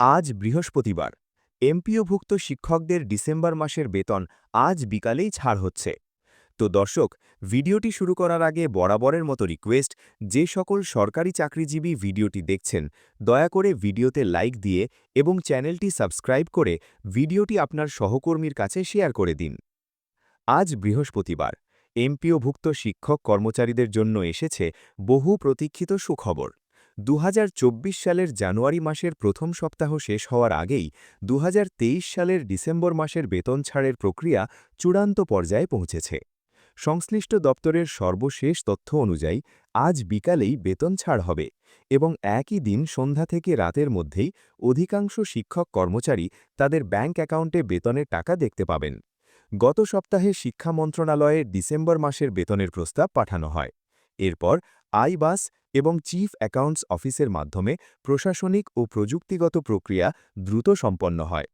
আজ বৃহস্পতিবার। এমপিওভুক্ত শিক্ষকদের ডিসেম্বর মাসের বেতন আজ বিকালেই ছাড় হচ্ছে। তো দর্শক, ভিডিওটি শুরু করার আগে বরাবরের মতো রিকোয়েস্ট, যে সকল সরকারি চাকরিজীবী ভিডিওটি দেখছেন, দয়া করে ভিডিওতে লাইক দিয়ে এবং চ্যানেলটি সাবস্ক্রাইব করে ভিডিওটি আপনার সহকর্মীর কাছে শেয়ার করে দিন। আজ বৃহস্পতিবার। এমপিওভুক্ত শিক্ষক কর্মচারীদের জন্য এসেছে বহু প্রতীক্ষিত সুখবর। দু হাজার চব্বিশ সালের জানুয়ারি মাসের প্রথম সপ্তাহ শেষ হওয়ার আগেই দুহাজার তেইশ সালের ডিসেম্বর মাসের বেতন ছাড়ের প্রক্রিয়া চূড়ান্ত পর্যায়ে পৌঁছেছে। সংশ্লিষ্ট দপ্তরের সর্বশেষ তথ্য অনুযায়ী, আজ বিকালেই বেতন ছাড় হবে এবং একই দিন সন্ধ্যা থেকে রাতের মধ্যেই অধিকাংশ শিক্ষক কর্মচারী তাদের ব্যাংক অ্যাকাউন্টে বেতনের টাকা দেখতে পাবেন। গত সপ্তাহে শিক্ষা মন্ত্রণালয়ে ডিসেম্বর মাসের বেতনের প্রস্তাব পাঠানো হয়। এরপর আইবাস এবং চিফ অ্যাকাউন্টস অফিসের মাধ্যমে প্রশাসনিক ও প্রযুক্তিগত প্রক্রিয়া দ্রুত সম্পন্ন হয়।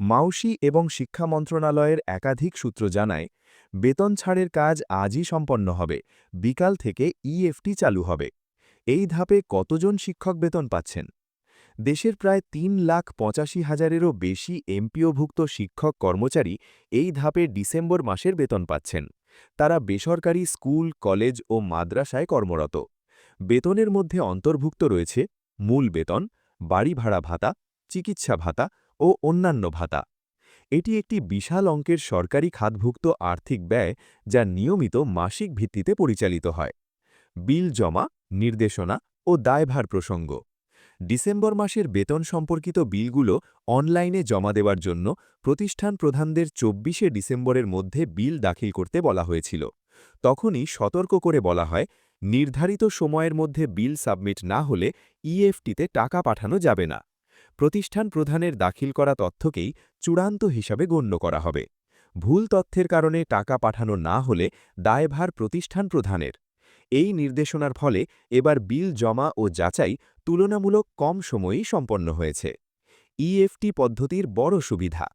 মাউসি এবং শিক্ষা মন্ত্রণালয়ের একাধিক সূত্র জানায়, বেতন ছাড়ের কাজ আজই সম্পন্ন হবে, বিকাল থেকে ইএফটি চালু হবে। এই ধাপে কতজন শিক্ষক বেতন পাচ্ছেন? দেশের প্রায় তিন লাখ পঁচাশি হাজারেরও বেশি এমপিওভুক্ত শিক্ষক কর্মচারী এই ধাপে ডিসেম্বর মাসের বেতন পাচ্ছেন। তারা বেসরকারি স্কুল, কলেজ ও মাদ্রাসায় কর্মরত। বেতনের মধ্যে অন্তর্ভুক্ত রয়েছে মূল বেতন, বাড়ি ভাড়া ভাতা, চিকিৎসা ভাতা ও অন্যান্য ভাতা। এটি একটি বিশাল অঙ্কের সরকারি খাতভুক্ত আর্থিক ব্যয় যা নিয়মিত মাসিক ভিত্তিতে পরিচালিত হয়। বিল জমা, নির্দেশনা ও দায়ভার প্রসঙ্গ। ডিসেম্বর মাসের বেতন সম্পর্কিত বিলগুলো অনলাইনে জমা দেওয়ার জন্য প্রতিষ্ঠান প্রধানদের চব্বিশে ডিসেম্বরের মধ্যে বিল দাখিল করতে বলা হয়েছিল। তখনই সতর্ক করে বলা হয়, নির্ধারিত সময়ের মধ্যে বিল সাবমিট না হলে ইএফটিতে টাকা পাঠানো যাবে না। প্রতিষ্ঠান প্রধানের দাখিল করা তথ্যকেই চূড়ান্ত হিসাবে গণ্য করা হবে। ভুল তথ্যের কারণে টাকা পাঠানো না হলে দায়ভার প্রতিষ্ঠান প্রধানের। এই নির্দেশনার ফলে এবার বিল জমা ও যাচাই তুলনামূলক কম সময়েই সম্পন্ন হয়েছে। ইএফটি পদ্ধতির বড় সুবিধা।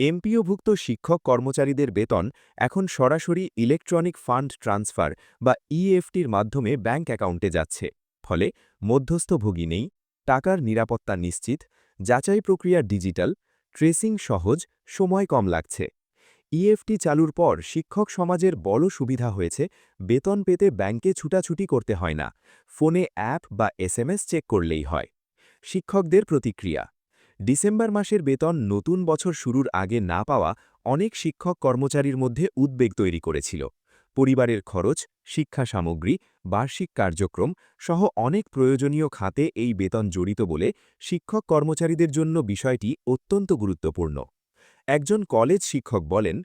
এমপিওভুক্ত শিক্ষক কর্মচারীদের বেতন এখন সরাসরি ইলেকট্রনিক ফান্ড ট্রান্সফার বা ইএফটির মাধ্যমে ব্যাংক অ্যাকাউন্টে যাচ্ছে। ফলে মধ্যস্থভোগী নেই, টাকার নিরাপত্তা নিশ্চিত, যাচাই প্রক্রিয়া ডিজিটাল ট্রেসিং সহজ, সময় কম লাগছে। ইএফটি চালুর পর শিক্ষক সমাজের বড় সুবিধা হয়েছে, বেতন পেতে ব্যাংকে ছুটাছুটি করতে হয় না, ফোনে অ্যাপ বা এসএমএস চেক করলেই হয়। শিক্ষকদের প্রতিক্রিয়া, ডিসেম্বর মাসের বেতন নতুন বছর শুরুর আগে না পাওয়া অনেক শিক্ষক কর্মচারীর মধ্যে উদ্বেগ তৈরি করেছিল। পরিবারের খরচ, শিক্ষা সামগ্রী, বার্ষিক কার্যক্রম সহ অনেক প্রয়োজনীয় খাতে এই বেতন জড়িত বলে শিক্ষক কর্মচারীদের জন্য বিষয়টি অত্যন্ত গুরুত্বপূর্ণ। একজন কলেজ শিক্ষক বলেন,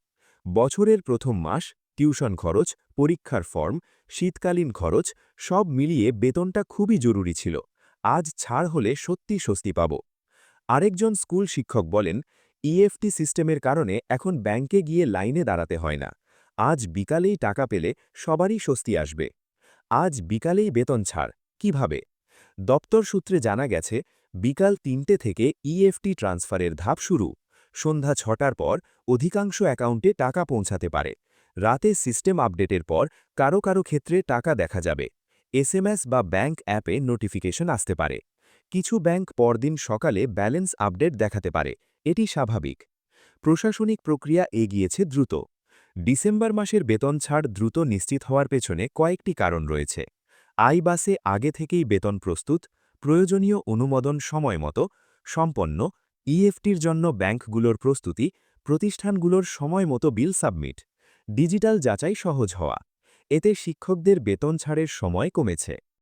বছরের প্রথম মাস, টিউশন খরচ, পরীক্ষার ফর্ম, শীতকালীন খরচ, সব মিলিয়ে বেতনটা খুবই জরুরি ছিল। আজ ছাড় হলে সত্যি স্বস্তি পাব। আরেকজন স্কুল শিক্ষক বলেন, ইএফটি সিস্টেমের কারণে এখন ব্যাংকে গিয়ে লাইনে দাঁড়াতে হয় না। আজ বিকালেই টাকা পেলে সবারই স্বস্তি আসবে। আজ বিকালেই বেতন ছাড়। কীভাবে? দপ্তর সূত্রে জানা গেছে, বিকাল তিনটে থেকে ইএফটি ট্রান্সফারের ধাপ শুরু। সন্ধ্যা ছটার পর অধিকাংশ অ্যাকাউন্টে টাকা পৌঁছাতে পারে। রাতে সিস্টেম আপডেটের পর কারও কারও ক্ষেত্রে টাকা দেখা যাবে। এসএমএস বা ব্যাংক অ্যাপে নোটিফিকেশন আসতে পারে। কিছু ব্যাংক পরদিন সকালে ব্যালেন্স আপডেট দেখাতে পারে। এটি স্বাভাবিক। প্রশাসনিক প্রক্রিয়া এগিয়েছে দ্রুত। ডিসেম্বর মাসের বেতন ছাড় দ্রুত নিশ্চিত হওয়ার পেছনে কয়েকটি কারণ রয়েছে। আইবাসে আগে থেকেই বেতন প্রস্তুত, প্রয়োজনীয় অনুমোদন সময় মতো সম্পন্ন ইএফটির জন্য ব্যাংকগুলোর প্রস্তুতি, প্রতিষ্ঠানগুলোর সময় মতো বিল সাবমিট, ডিজিটাল যাচাই সহজ হওয়া, এতে শিক্ষকদের বেতন ছাড়ের সময় কমেছে।